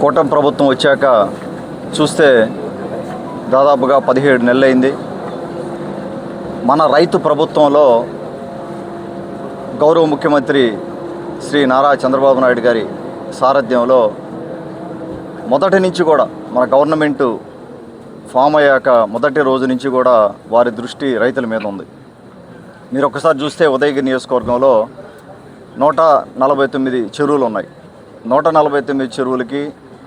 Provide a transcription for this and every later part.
కూటమి ప్రభుత్వం వచ్చాక చూస్తే దాదాపుగా పదిహేడు నెలలైంది. మన రైతు ప్రభుత్వంలో గౌరవ ముఖ్యమంత్రి శ్రీ నారా చంద్రబాబు నాయుడు గారి సారథ్యంలో మొదటి నుంచి కూడా మన గవర్నమెంటు ఫామ్ అయ్యాక మొదటి రోజు నుంచి కూడా వారి దృష్టి రైతుల మీద ఉంది. మీరు ఒకసారి చూస్తే ఉదయగిరి నియోజకవర్గంలో నూట నలభై తొమ్మిది చెరువులు ఉన్నాయి. నూట నలభై తొమ్మిది చెరువులకి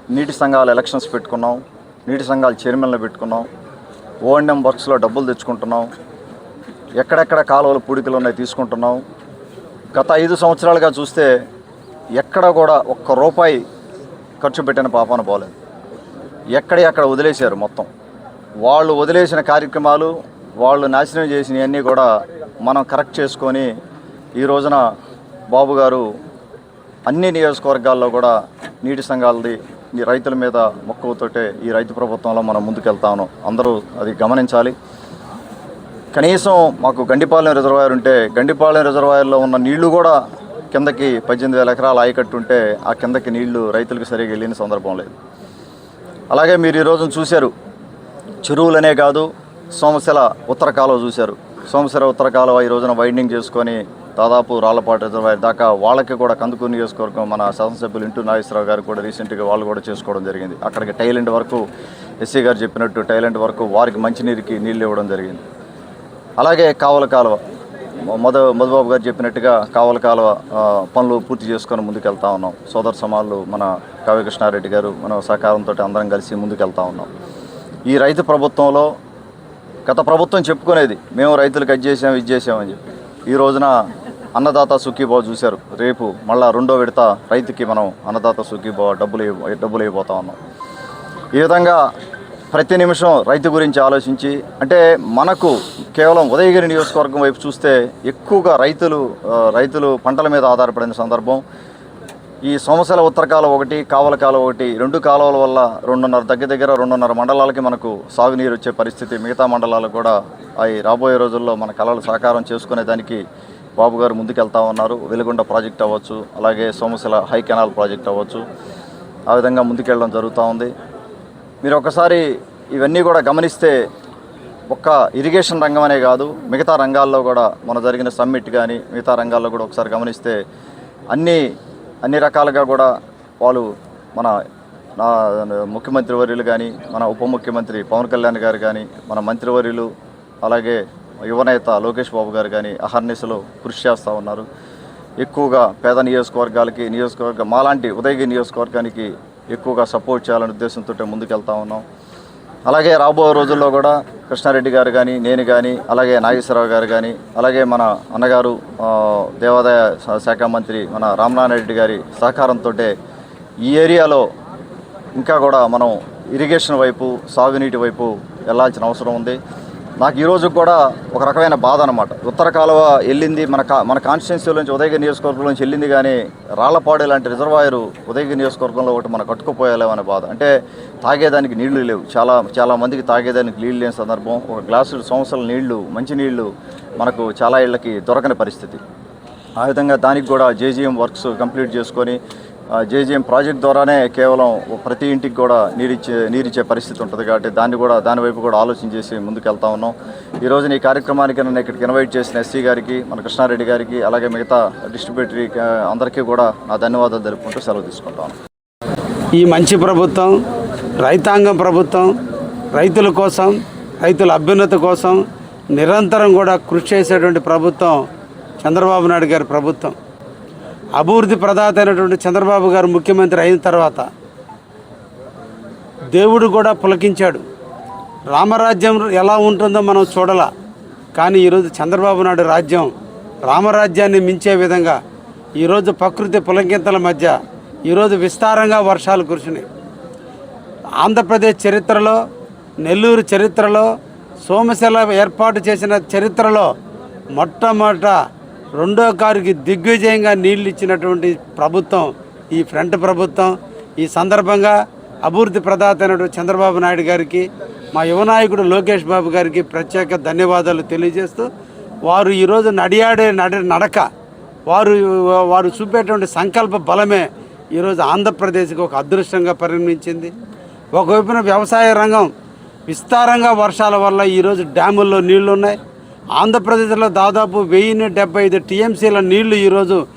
నీటి సంఘాల ఎలక్షన్స్ పెట్టుకున్నాం. నీటి సంఘాల చైర్మన్లు పెట్టుకున్నాం. ఓఎన్ఎం వర్క్స్లో డబ్బులు తెచ్చుకుంటున్నాం. ఎక్కడెక్కడ కాలువలు పూడికలు ఉన్నాయి తీసుకుంటున్నాం. గత ఐదు సంవత్సరాలుగా చూస్తే ఎక్కడ కూడా ఒక్క రూపాయి ఖర్చు పెట్టిన పాపాన పోలేదు. ఎక్కడ ఎక్కడ వదిలేశారు మొత్తం. వాళ్ళు వదిలేసిన కార్యక్రమాలు వాళ్ళు నాశనం చేసినవన్నీ కూడా మనం కరెక్ట్ చేసుకొని ఈ రోజున బాబు గారు అన్ని నియోజకవర్గాల్లో కూడా నీటి సంఘాలది ఈ రైతుల మీద మక్కువతోటే ఈ రైతు ప్రభుత్వంలో మనం ముందుకెళ్తాను. అందరూ అది గమనించాలి. కనీసం మాకు గండిపాలెం రిజర్వాయర్ ఉంటే గండిపాలెం రిజర్వాయర్లో ఉన్న నీళ్ళు కూడా కిందకి పద్దెనిమిది వేల ఎకరాలు ఆయకట్టు ఉంటే ఆ కిందకి నీళ్ళు రైతులకు సరిగా వెళ్ళిన సందర్భం లేదు. అలాగే మీరు ఈరోజు చూశారు. చెరువులనే కాదు సోమశిల ఉత్తర కాలువ చూశారు. సోమశిల ఉత్తర కాలువ ఈ రోజున వైండింగ్ చేసుకొని దాదాపు రాళ్ళపాటు రిజర్వాయర్ దాకా వాళ్ళకి కూడా కందుకూరు నియోజకవర్గం మన శాసనసభ్యులు ఇంటూ నాగేశ్వరరావు గారు కూడా రీసెంట్గా వాళ్ళు కూడా చేసుకోవడం జరిగింది. అక్కడికి టైలెంట్ వరకు ఎస్సీ గారు చెప్పినట్టు టైలెంట్ వరకు వారికి మంచినీరుకి నీళ్ళు ఇవ్వడం జరిగింది. అలాగే కావల కాలువ మధు మధుబాబు గారు చెప్పినట్టుగా కావల కాలువ పనులు పూర్తి చేసుకొని ముందుకెళ్తా ఉన్నాం. సోదర సమాలు మన కవికృష్ణారెడ్డి గారు మన సహకారంతో అందరం కలిసి ముందుకెళ్తా ఉన్నాం. ఈ రైతు ప్రభుత్వంలో గత ప్రభుత్వం చెప్పుకునేది మేము రైతులకు అది చేసాం ఇది చేసామని చెప్పి. ఈ రోజున అన్నదాత సుఖీభావ చూశారు. రేపు మళ్ళా రెండో విడత రైతుకి మనం అన్నదాత సుఖీభావ డబ్బులు డబ్బులు అయిపోతా ఉన్నాం. ఈ విధంగా ప్రతి నిమిషం రైతు గురించి ఆలోచించి అంటే మనకు కేవలం ఉదయగిరి నియోజకవర్గం వైపు చూస్తే ఎక్కువగా రైతులు రైతులు పంటల మీద ఆధారపడిన సందర్భం. ఈ సమస్యల ఉత్తరకాలు ఒకటి కావల కాలం ఒకటి రెండు కాలువల వల్ల రెండున్నర దగ్గర దగ్గర రెండున్నర మండలాలకి మనకు సాగునీరు వచ్చే పరిస్థితి మిగతా మండలాలకు కూడా అవి రాబోయే రోజుల్లో మన కళలు సాకారం చేసుకునే దానికి బాబు గారు ముందుకెళ్తా ఉన్నారు. వెలుగొండ ప్రాజెక్ట్ అవ్వచ్చు అలాగే సోమశిల హై కెనాల్ ప్రాజెక్ట్ అవ్వచ్చు. ఆ విధంగా ముందుకెళ్ళడం జరుగుతూ ఉంది. మీరు ఒకసారి ఇవన్నీ కూడా గమనిస్తే ఒక్క ఇరిగేషన్ రంగం అనే కాదు మిగతా రంగాల్లో కూడా మన జరిగిన సమ్మిట్ కానీ మిగతా రంగాల్లో కూడా ఒకసారి గమనిస్తే అన్ని అన్ని రకాలుగా కూడా వాళ్ళు మన నా ముఖ్యమంత్రి వర్యులు కానీ మన ఉప ముఖ్యమంత్రి పవన్ కళ్యాణ్ గారు కానీ మన మంత్రివర్యులు అలాగే యువనేత లోకేష్ బాబు గారు కానీ అహర్నిశలో కృషి చేస్తూ ఉన్నారు. ఎక్కువగా పేద నియోజకవర్గాలకి నియోజకవర్గ మాలాంటి ఉదయగిరి నియోజకవర్గానికి ఎక్కువగా సపోర్ట్ చేయాలనే ఉద్దేశంతో ముందుకెళ్తా ఉన్నాం. అలాగే రాబోయే రోజుల్లో కూడా కృష్ణారెడ్డి గారు కానీ నేను కానీ అలాగే నాగేశ్వరరావు గారు కానీ అలాగే మన అన్నగారు దేవాదాయ శా- శాఖ మంత్రి మన రామనారాయణ రెడ్డి గారి సహకారంతో ఈ ఏరియాలో ఇంకా కూడా మనం ఇరిగేషన్ వైపు సాగునీటి వైపు వెళ్ళాల్సిన అవసరం ఉంది. నాకు ఈరోజు కూడా ఒక రకమైన బాధ అనమాట ఉత్తర కాలువ వెళ్ళింది మన కా మన కాన్స్టిట్యున్సీ నుంచి ఉదయగిరి నియోజకవర్గం నుంచి వెళ్ళింది కానీ రాళ్ళపాడు లాంటి రిజర్వాయరు ఉదయగిరి నియోజకవర్గంలో ఒకటి మనం కట్టుకుపోయాలేమనే బాధ. అంటే తాగేదానికి నీళ్ళు లేవు. చాలా చాలా మందికి తాగేదానికి నీళ్ళు లేని సందర్భం. ఒక గ్లాసు సంవత్సరాల నీళ్ళు మంచి నీళ్ళు మనకు చాలా ఇళ్ళకి దొరకని పరిస్థితి. ఆ విధంగా దానికి కూడా జేజీఎం వర్క్స్ కంప్లీట్ చేసుకొని జేజీఎం ప్రాజెక్ట్ ద్వారానే కేవలం ప్రతి ఇంటికి కూడా నీరిచ్చే నీరిచ్చే పరిస్థితి ఉంటుంది కాబట్టి దాన్ని కూడా దాని వైపు కూడా ఆలోచన చేసి ముందుకు వెళ్తా ఉన్నాం. ఈ రోజున ఈ కార్యక్రమానికి నన్ను ఇక్కడికి ఇన్వైట్ చేసిన ఎస్సీ గారికి మన కృష్ణారెడ్డి గారికి అలాగే మిగతా డిస్ట్రిబ్యూటరీ అందరికీ కూడా నా ధన్యవాదాలు తెలుపుకుంటూ సెలవు తీసుకుంటాను ఈ మంచి ప్రభుత్వం రైతాంగం ప్రభుత్వం రైతుల కోసం రైతుల అభ్యున్నతి కోసం నిరంతరం కూడా కృషి చేసేటువంటి ప్రభుత్వం చంద్రబాబు నాయుడు గారి ప్రభుత్వం. అభివృద్ధి ప్రదాత అయినటువంటి చంద్రబాబు గారు ముఖ్యమంత్రి అయిన తర్వాత దేవుడు కూడా పులకించాడు. రామరాజ్యం ఎలా ఉంటుందో మనం చూడాల. కానీ ఈరోజు చంద్రబాబు నాయుడు రాజ్యం రామరాజ్యాన్ని మించే విధంగా ఈరోజు ప్రకృతి పులకింతల మధ్య ఈరోజు విస్తారంగా వర్షాలు కురిసినాయి. ఆంధ్రప్రదేశ్ చరిత్రలో నెల్లూరు చరిత్రలో సోమశిల ఏర్పాటు చేసిన చరిత్రలో మొట్టమొదట రెండో కారుకి దిగ్విజయంగా నీళ్ళు ఇచ్చినటువంటి ప్రభుత్వం ఈ ఫ్రంట్ ప్రభుత్వం ఈ సందర్భంగా అభివృద్ధి ప్రదాత అయినటువంటి చంద్రబాబు నాయుడు గారికి మా యువనాయకుడు లోకేష్ బాబు గారికి ప్రత్యేక ధన్యవాదాలు తెలియజేస్తూ వారు ఈరోజు నడియాడే నడ నడక వారు వారు చూపేటువంటి సంకల్ప బలమే ఈరోజు ఆంధ్రప్రదేశ్కి ఒక అదృష్టంగా పరిగణించింది ఒకవైపున వ్యవసాయ రంగం విస్తారంగా వర్షాల వల్ల ఈరోజు డ్యాముల్లో నీళ్ళు ఉన్నాయి ఆంధ్రప్రదేశ్లో దాదాపు వెయ్యి డెబ్బై ఐదు టీఎంసీల నీళ్ళు ఈరోజు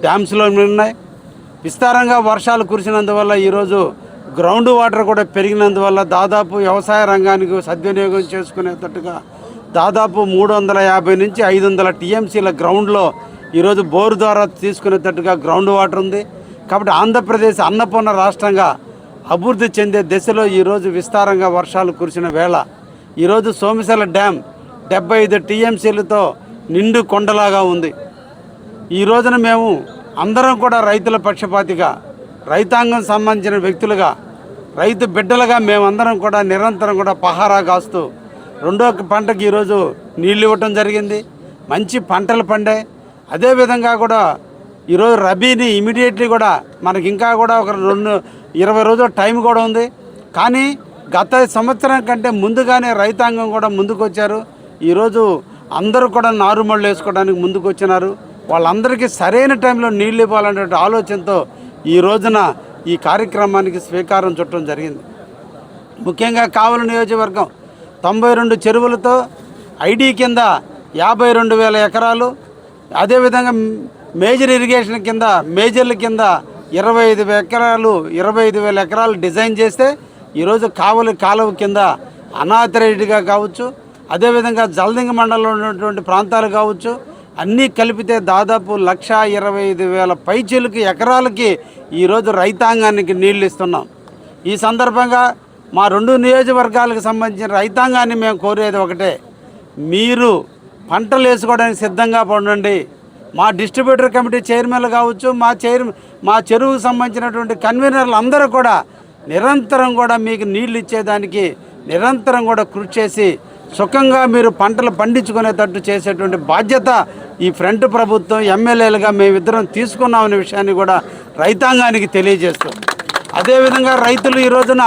డ్యామ్స్లో ఉన్నాయి విస్తారంగా వర్షాలు కురిసినందువల్ల ఈరోజు గ్రౌండ్ వాటర్ కూడా పెరిగినందువల్ల దాదాపు వ్యవసాయ రంగానికి సద్వినియోగం చేసుకునేటట్టుగా దాదాపు మూడు వందల యాభై నుంచి ఐదు వందల టీఎంసీల గ్రౌండ్లో ఈరోజు బోరు ద్వారా తీసుకునేటట్టుగా గ్రౌండ్ వాటర్ ఉంది. కాబట్టి ఆంధ్రప్రదేశ్ అన్నపూర్ణ రాష్ట్రంగా అభివృద్ధి చెందే దశలో ఈరోజు విస్తారంగా వర్షాలు కురిసిన వేళ ఈరోజు సోమశల డ్యామ్ డెబ్బై ఐదు టీఎంసీలతో నిండు కొండలాగా ఉంది. ఈ రోజున మేము అందరం కూడా రైతుల పక్షపాతిగా రైతాంగం సంబంధించిన వ్యక్తులుగా రైతు బిడ్డలుగా మేమందరం కూడా నిరంతరం కూడా పహారా కాస్తూ రెండో పంటకి ఈరోజు నీళ్ళు ఇవ్వటం జరిగింది. మంచి పంటలు పండాయి అదేవిధంగా కూడా ఈరోజు రబీని ఇమీడియట్లీ కూడా మనకి ఇంకా కూడా ఒక రెండు ఇరవై రోజుల టైం కూడా ఉంది. కానీ గత సంవత్సరం కంటే ముందుగానే రైతాంగం కూడా ముందుకు వచ్చారు ఈరోజు అందరూ కూడా నారుమళ్ళు వేసుకోవడానికి ముందుకు వచ్చినారు వాళ్ళందరికీ సరైన టైంలో నీళ్ళు ఇవ్వాలనే ఆలోచనతో ఈ రోజున ఈ కార్యక్రమానికి స్వీకారం చుట్టడం జరిగింది. ముఖ్యంగా కావలి నియోజకవర్గం తొంభై రెండు చెరువులతో ఐడి కింద యాభై రెండు వేల ఎకరాలు అదేవిధంగా మేజర్ ఇరిగేషన్ కింద మేజర్ల కింద ఇరవై ఐదు ఎకరాలు ఇరవై ఐదు వేల ఎకరాలు డిజైన్ చేస్తే ఈరోజు కావలి కాలువ కింద అనాథరైడ్గా కావచ్చు అదేవిధంగా జలదింగ మండలంలో ఉన్నటువంటి ప్రాంతాలు కావచ్చు అన్నీ కలిపితే దాదాపు లక్ష ఇరవై ఐదు వేల పైచీలకి ఎకరాలకి ఈరోజు రైతాంగానికి నీళ్ళు ఇస్తున్నాం. ఈ సందర్భంగా మా రెండు నియోజకవర్గాలకు సంబంధించిన రైతాంగాన్ని మేము కోరేది ఒకటే మీరు పంటలు వేసుకోవడానికి సిద్ధంగా పండండి మా డిస్ట్రిబ్యూటర్ కమిటీ చైర్మన్లు కావచ్చు మా చైర్ మా చెరువుకు సంబంధించినటువంటి కన్వీనర్లు అందరూ కూడా నిరంతరం కూడా మీకు నీళ్ళు ఇచ్చేదానికి నిరంతరం కూడా కృషి చేసి సుఖంగా మీరు పంటలు పండించుకునేటట్టు చేసేటువంటి బాధ్యత ఈ ఫ్రంట్ ప్రభుత్వం ఎమ్మెల్యేలుగా మేమిద్దరం తీసుకున్నామనే విషయాన్ని కూడా రైతాంగానికి తెలియజేస్తాం. అదేవిధంగా రైతులు ఈ రోజున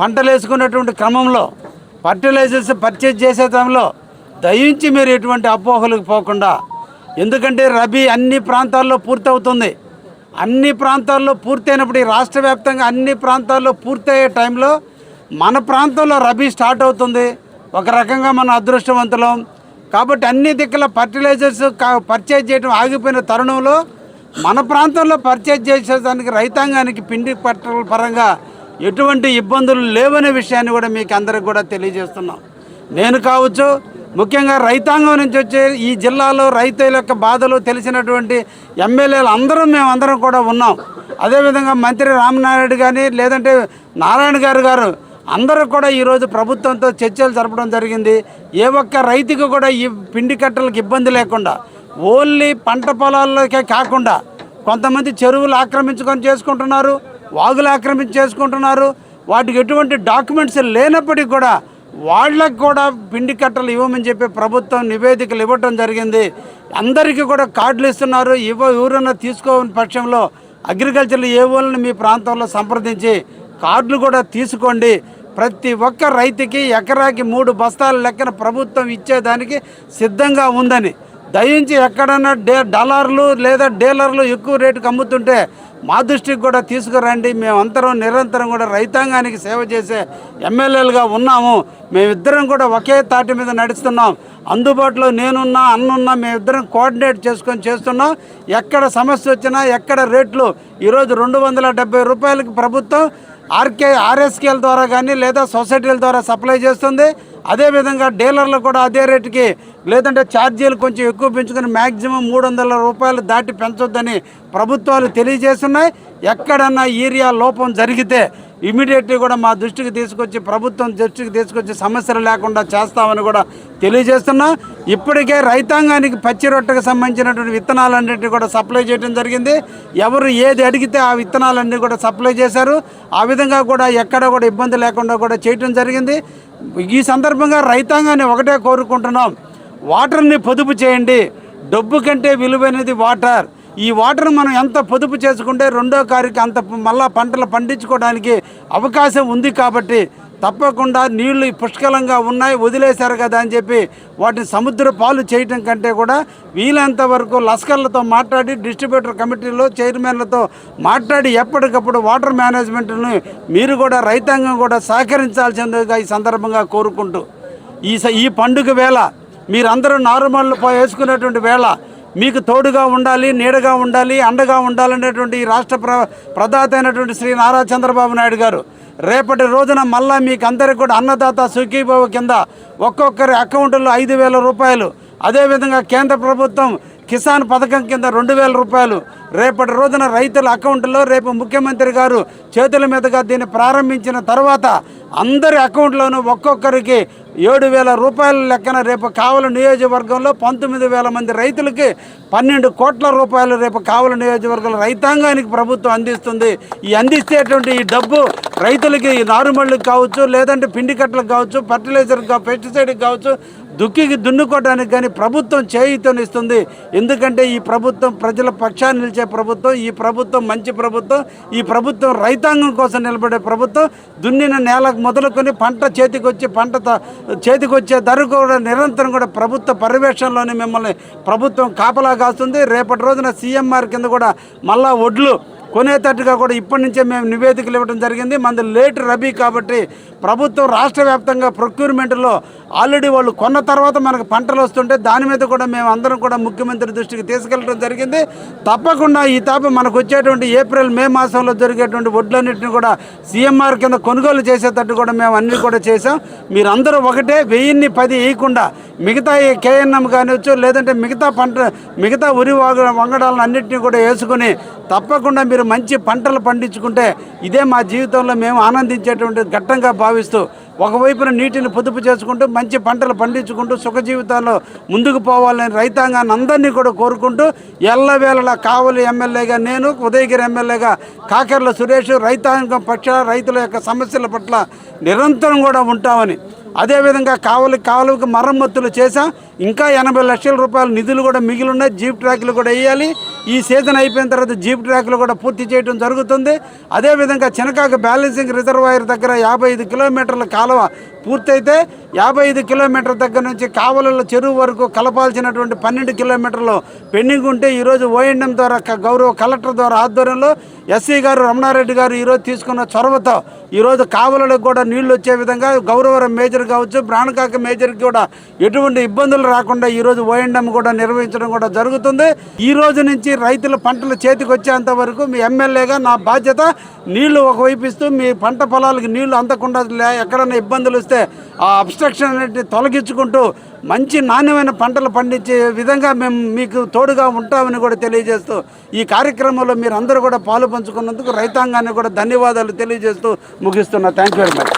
పంటలు వేసుకునేటువంటి క్రమంలో ఫర్టిలైజర్స్ పర్చేజ్ చేసే టైంలో దయించి మీరు ఎటువంటి అపోహలకు పోకుండా ఎందుకంటే రబీ అన్ని ప్రాంతాల్లో పూర్తవుతుంది. అన్ని ప్రాంతాల్లో పూర్తయినప్పుడు ఈ రాష్ట్ర వ్యాప్తంగా అన్ని ప్రాంతాల్లో పూర్తయ్యే టైంలో మన ప్రాంతంలో రబీ స్టార్ట్ అవుతుంది. ఒక రకంగా మన అదృష్టవంతులం. కాబట్టి అన్ని దిక్కుల ఫర్టిలైజర్స్ పర్చేజ్ చేయడం ఆగిపోయిన తరుణంలో మన ప్రాంతంలో పర్చేజ్ చేసేదానికి రైతాంగానికి పిండి పట్టల పరంగా ఎటువంటి ఇబ్బందులు లేవనే విషయాన్ని కూడా మీకు అందరికి కూడా తెలియజేస్తున్నాం. నేను కావచ్చు ముఖ్యంగా రైతాంగం నుంచి వచ్చే ఈ జిల్లాలో రైతుల యొక్క బాధలు తెలిసినటువంటి ఎమ్మెల్యేలు అందరూ మేము అందరం కూడా ఉన్నాం. అదేవిధంగా మంత్రి రామనారాయణ కానీ లేదంటే నారాయణ గారు గారు అందరూ కూడా ఈరోజు ప్రభుత్వంతో చర్చలు జరపడం జరిగింది. ఏ ఒక్క రైతుకు కూడా ఈ పిండి కట్టలకు ఇబ్బంది లేకుండా ఓన్లీ పంట పొలాల్లోకే కాకుండా కొంతమంది చెరువులు ఆక్రమించుకొని చేసుకుంటున్నారు వాగులు ఆక్రమించి చేసుకుంటున్నారు. వాటికి ఎటువంటి డాక్యుమెంట్స్ లేనప్పటికీ కూడా వాళ్ళకు కూడా పిండి కట్టలు ఇవ్వమని చెప్పి ప్రభుత్వం నివేదికలు ఇవ్వటం జరిగింది. అందరికీ కూడా కార్డులు ఇస్తున్నారు. ఇవ్వ ఎవరన్నా తీసుకోని పక్షంలో అగ్రికల్చర్ ఏ వాళ్ళని మీ ప్రాంతంలో సంప్రదించి కార్డులు కూడా తీసుకోండి. ప్రతి ఒక్క రైతుకి ఎకరాకి మూడు బస్తాల లెక్కన ప్రభుత్వం ఇచ్చేదానికి సిద్ధంగా ఉందని. దయించి ఎక్కడన్నా డే డాలర్లు లేదా డీలర్లు ఎక్కువ రేటుకి అమ్ముతుంటే మా దృష్టికి కూడా తీసుకురండి. మేమంతరం నిరంతరం కూడా రైతాంగానికి సేవ చేసే ఎమ్మెల్యేలుగా ఉన్నాము. మేమిద్దరం కూడా ఒకే తాటి మీద నడుస్తున్నాం. అందుబాటులో నేనున్నా అన్నున్నా మేమిద్దరం కోఆర్డినేట్ చేసుకొని చేస్తున్నాం. ఎక్కడ సమస్య వచ్చినా ఎక్కడ రేట్లు ఈరోజు రెండు వందల డెబ్బై రూపాయలకి ప్రభుత్వం ఆర్కే ఆర్ఎస్కేల ద్వారా కానీ లేదా సొసైటీల ద్వారా సప్లై చేస్తుంది. అదేవిధంగా డీలర్లు కూడా అదే రేటుకి లేదంటే ఛార్జీలు కొంచెం ఎక్కువ పెంచుకొని మ్యాక్సిమం మూడు వందల రూపాయలు దాటి పెంచొద్దని ప్రభుత్వాలు తెలియజేస్తున్నాయి. ఎక్కడన్నా ఏరియా లోపం జరిగితే ఇమీడియట్లీ కూడా మా దృష్టికి తీసుకొచ్చి ప్రభుత్వం దృష్టికి తీసుకొచ్చి సమస్యలు లేకుండా చేస్తామని కూడా తెలియజేస్తున్నా. ఇప్పటికే రైతాంగానికి పచ్చి రొట్టెకు సంబంధించినటువంటి విత్తనాలన్నింటినీ కూడా సప్లై చేయడం జరిగింది. ఎవరు ఏది అడిగితే ఆ విత్తనాలన్నీ కూడా సప్లై చేశారు. ఆ విధంగా కూడా ఎక్కడ కూడా ఇబ్బంది లేకుండా కూడా చేయటం జరిగింది. ఈ సందర్భంగా రైతాంగాన్ని ఒకటే కోరుకుంటున్నాం. వాటర్ని పొదుపు చేయండి. డబ్బు కంటే విలువైనది వాటర్. ఈ వాటర్ మనం ఎంత పొదుపు చేసుకుంటే రెండో కారికి అంత మళ్ళా పంటలు పండించుకోవడానికి అవకాశం ఉంది కాబట్టి తప్పకుండా నీళ్ళు పుష్కలంగా ఉన్నాయి వదిలేశారు కదా అని చెప్పి వాటిని సముద్ర పాలు చేయటం కంటే కూడా వీలైనంత వరకు లస్కర్లతో మాట్లాడి డిస్ట్రిబ్యూటర్ కమిటీలో చైర్మన్లతో మాట్లాడి ఎప్పటికప్పుడు వాటర్ మేనేజ్మెంట్ని మీరు కూడా రైతాంగం కూడా సహకరించాల్సిందిగా ఈ సందర్భంగా కోరుకుంటూ ఈ స- ఈ పండుగ వేళ మీరందరూ నారుమళ్ళు వేసుకునేటువంటి వేళ మీకు తోడుగా ఉండాలి నీడగా ఉండాలి అండగా ఉండాలనేటువంటి రాష్ట్ర ప్ర ప్రదాత అయినటువంటి శ్రీ నారా చంద్రబాబు నాయుడు గారు రేపటి రోజున మళ్ళా మీకు అందరికి కూడా అన్నదాత సుఖీభావ కింద ఒక్కొక్కరి అకౌంట్లో ఐదు వేల రూపాయలు అదేవిధంగా కేంద్ర ప్రభుత్వం కిసాన్ పథకం కింద రెండు వేల రూపాయలు రేపటి రోజున రైతుల అకౌంట్లో రేపు ముఖ్యమంత్రి గారు చేతుల మీదుగా దీన్ని ప్రారంభించిన తర్వాత అందరి అకౌంట్లోనూ ఒక్కొక్కరికి ఏడు వేల రూపాయల లెక్కన రేపు కావలి నియోజకవర్గంలో పంతొమ్మిది వేల మంది రైతులకి పన్నెండు కోట్ల రూపాయలు రేపు కావలి నియోజకవర్గంలో రైతాంగానికి ప్రభుత్వం అందిస్తుంది. ఈ అందిస్తేటువంటి ఈ డబ్బు రైతులకి నారుమళ్ళకి కావచ్చు లేదంటే పిండి కట్టలకు కావచ్చు ఫర్టిలైజర్ పెస్టిసైడ్కి కావచ్చు దుక్కికి దున్నుకోవడానికి కానీ ప్రభుత్వం చేయుతనిస్తుంది ఎందుకంటే ఈ ప్రభుత్వం ప్రజల పక్షాన్ని నిలిచే ప్రభుత్వం ఈ ప్రభుత్వం మంచి ప్రభుత్వం ఈ ప్రభుత్వం రైతాంగం కోసం నిలబడే ప్రభుత్వం దున్నిన నేలకు మొదలుకొని పంట చేతికొచ్చి పంట త- ధర కూడా నిరంతరం కూడా ప్రభుత్వ పర్యవేక్షణలోనే మిమ్మల్ని ప్రభుత్వం కాపలా కాస్తుంది. రేపటి రోజున సీఎంఆర్ కింద కూడా మళ్ళా ఒడ్లు కొనేటట్టుగా కూడా ఇప్పటి నుంచే మేము నివేదికలు ఇవ్వడం జరిగింది. మంది లేట్ రబీ కాబట్టి ప్రభుత్వం రాష్ట్ర వ్యాప్తంగా ప్రొక్యూర్మెంట్లో ఆల్రెడీ వాళ్ళు కొన్న తర్వాత మనకు పంటలు వస్తుంటే దాని మీద కూడా మేము అందరం కూడా ముఖ్యమంత్రి దృష్టికి తీసుకెళ్ళడం జరిగింది. తప్పకుండా ఈ తాప మనకు వచ్చేటువంటి ఏప్రిల్ మే మాసంలో జరిగేటువంటి వడ్లన్నింటిని కూడా సీఎంఆర్ కింద కొనుగోలు చేసేటట్టు కూడా మేము అన్ని కూడా చేసాం మీరందరూ ఒకటే వెయ్యిన్ని పది వేయకుండా మిగతా ఈ కేఎన్ఎం కానివచ్చు లేదంటే మిగతా పంట మిగతా ఉరి వంగడాలను అన్నింటినీ కూడా వేసుకుని తప్పకుండా మీరు మంచి పంటలు పండించుకుంటే ఇదే మా జీవితంలో మేము ఆనందించేటువంటి ఘట్టంగా భావిస్తూ ఒకవైపున నీటిని పొదుపు చేసుకుంటూ మంచి పంటలు పండించుకుంటూ సుఖ జీవితాల్లో ముందుకు పోవాలని రైతాంగాన్ని అందరినీ కూడా కోరుకుంటూ ఎల్లవేళలా కావలి ఎమ్మెల్యేగా నేను ఉదయగిరి ఎమ్మెల్యేగా కాకర్ల సురేష్ రైతాంగం పక్ష రైతుల యొక్క సమస్యల పట్ల నిరంతరం కూడా ఉంటామని అదేవిధంగా కావలి కాలువకి మరమ్మతులు చేశాం. ఇంకా ఎనభై లక్షల రూపాయల నిధులు కూడా మిగిలి ఉన్నాయి జీప్ ట్రాక్లు కూడా వేయాలి. ఈ సీజన్ అయిపోయిన తర్వాత జీప్ ట్రాక్లు కూడా పూర్తి చేయడం జరుగుతుంది. అదేవిధంగా చినకాకు బ్యాలెన్సింగ్ రిజర్వాయర్ దగ్గర యాభై ఐదు కిలోమీటర్ల కాలువ పూర్తయితే యాభై ఐదు కిలోమీటర్ల దగ్గర నుంచి కావలలో చెరువు వరకు కలపాల్సినటువంటి పన్నెండు కిలోమీటర్లు పెండింగ్ ఉంటే ఈరోజు ఓఎండం ద్వారా క- గౌరవ కలెక్టర్ ద్వారా ఆధ్వర్యంలో ఎస్సీ గారు రమణారెడ్డి గారు ఈరోజు తీసుకున్న చొరవతో ఈరోజు కావలలకు కూడా నీళ్ళు వచ్చే విధంగా గౌరవరం మేజర్ కావచ్చు ప్రాణకాక మేజర్కి కూడా ఎటువంటి ఇబ్బందులు రాకుండా ఈరోజు ఓఎండం కూడా నిర్వహించడం కూడా జరుగుతుంది. ఈ రోజు నుంచి రైతుల పంటలు చేతికి వచ్చేంత వరకు మీ ఎమ్మెల్యేగా నా బాధ్యత నీళ్ళు ఒకవైపు ఇస్తూ మీ పంట పొలాలకు నీళ్ళు అందకుండా లే- ఎక్కడైనా ఇబ్బందులు వస్తే ఆ అబ్స్ట్రక్షన్ అనేది తొలగించుకుంటూ మంచి నాణ్యమైన పంటలు పండించే విధంగా మేము మీకు తోడుగా ఉంటామని కూడా తెలియజేస్తూ ఈ కార్యక్రమంలో మీరు అందరూ కూడా పాలు పంచుకున్నందుకు రైతాంగాన్ని కూడా ధన్యవాదాలు తెలియజేస్తూ ముగిస్తున్నా. Thank you very much